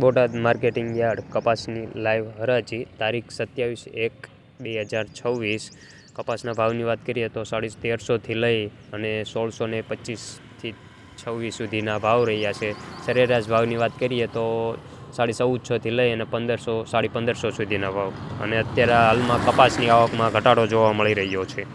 Botad marketing yard કપાસની live હરાજી, તારીખ સત્યાવીસ એક બે હજાર છવ્વીસ. કપાસના ભાવની વાત કરીએ તો સાડી તેરસોથી લઈ અને સોળસો ને પચીસથી છવ્વીસ સુધીના ભાવ રહ્યા છે. સરેરાશ ભાવની વાત કરીએ તો સાડી ચૌદસોથી લઈ અને પંદરસો, સાડી પંદરસો સુધીના ભાવ. અને અત્યારે હાલમાં કપાસની આવકમાં ઘટાડો જોવા મળી રહ્યો છે.